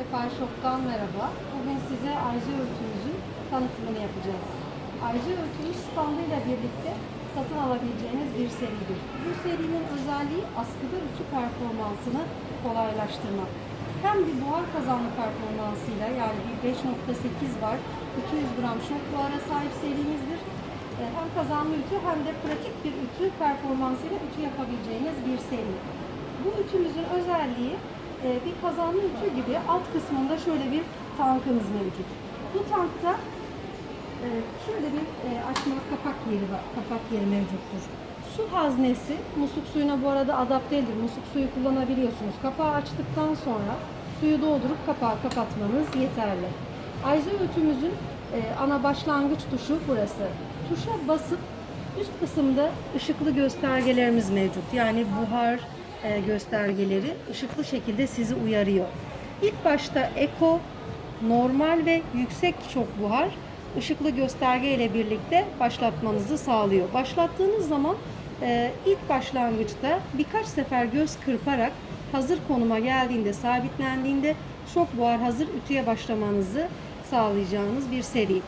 Sefer Shop'tan merhaba. Bugün size Arzu örtümüzün tanıtımını yapacağız. Arzu örtümüz standıyla birlikte satın alabileceğiniz bir seridir. Bu serinin özelliği askıda ütü performansını kolaylaştırmak. Hem bir buhar kazanma performansıyla yani bir 5.8 var, 200 gram şok buhara sahip serimizdir. E, Hem kazanma ütü hem de pratik bir ütü performansıyla ütü yapabileceğiniz bir seri. Bu ütümüzün özelliği bir kazanlı ütü gibi alt kısmında şöyle bir tankımız mevcut. Bu tankta e, şöyle bir e, açma kapak yeri var, kapak yeri mevcuttur. Su haznesi musluk suyuna bu arada adapte edilir. Musluk suyu kullanabiliyorsunuz. Kapağı açtıktan sonra suyu doldurup kapağı kapatmanız yeterli. Ayza ütümüzün e, ana başlangıç tuşu burası. Tuşa basıp üst kısımda ışıklı göstergelerimiz mevcut. Yani buhar göstergeleri ışıklı şekilde sizi uyarıyor. İlk başta eko, normal ve yüksek çok buhar ışıklı gösterge ile birlikte başlatmanızı sağlıyor. Başlattığınız zaman e, ilk başlangıçta birkaç sefer göz kırparak hazır konuma geldiğinde, sabitlendiğinde şok buhar hazır ütüye başlamanızı sağlayacağınız bir seri.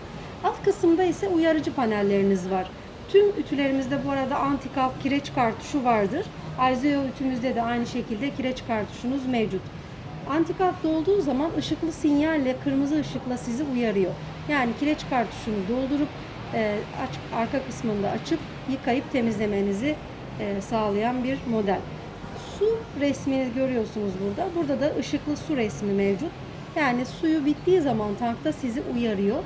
Alt kısımda ise uyarıcı panelleriniz var. Tüm ütülerimizde bu arada anti-kap kireç kartuşu vardır. Arzeo ütümüzde de aynı şekilde kireç kartuşunuz mevcut. Antikap dolduğu zaman ışıklı sinyalle kırmızı ışıkla sizi uyarıyor. Yani kireç kartuşunu doldurup e, aç- arka kısmında açıp yıkayıp temizlemenizi e, sağlayan bir model. Su resmini görüyorsunuz burada. Burada da ışıklı su resmi mevcut. Yani suyu bittiği zaman tankta sizi uyarıyor.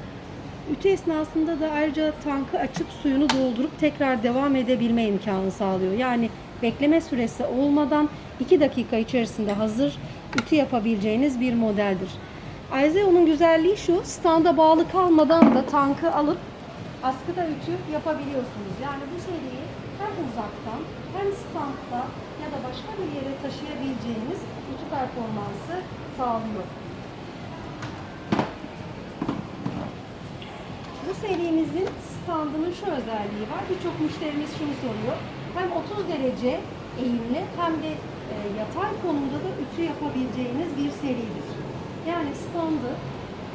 Ütü esnasında da ayrıca tankı açıp suyunu doldurup tekrar devam edebilme imkanı sağlıyor. Yani bekleme süresi olmadan 2 dakika içerisinde hazır ütü yapabileceğiniz bir modeldir. Aizeo'nun güzelliği şu, standa bağlı kalmadan da tankı alıp askıda ütü yapabiliyorsunuz. Yani bu seriyi hem uzaktan hem standta ya da başka bir yere taşıyabileceğiniz ütü performansı sağlıyor. Bu serimizin standının şu özelliği var. Birçok müşterimiz şunu soruyor. Hem 30 derece eğimli hem de e, yatay konumda da ütü yapabileceğiniz bir seridir. Yani standı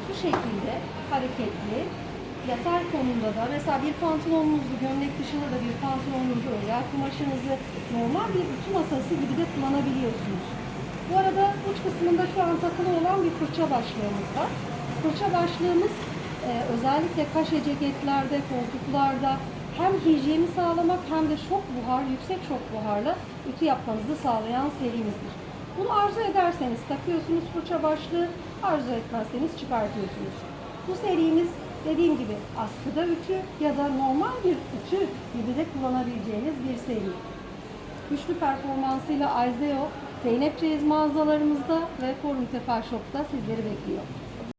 şu şekilde hareketli, yatay konumda da mesela bir pantolonunuzu, gömlek dışında da bir pantolonunuzu, özel kumaşınızı normal bir ütü masası gibi de kullanabiliyorsunuz. Bu arada uç kısmında şu an takılı olan bir fırça başlığımız var. Fırça başlığımız özellikle kaşe ceketlerde, koltuklarda hem hijyeni sağlamak hem de şok buhar, yüksek şok buharla ütü yapmanızı sağlayan serimizdir. Bunu arzu ederseniz takıyorsunuz fırça başlığı, arzu etmezseniz çıkartıyorsunuz. Bu serimiz dediğim gibi askıda ütü ya da normal bir ütü gibi de kullanabileceğiniz bir seri. Güçlü performansıyla Aizeo, Zeynep Ceyiz mağazalarımızda ve Forum Tefer Shop'ta sizleri bekliyor.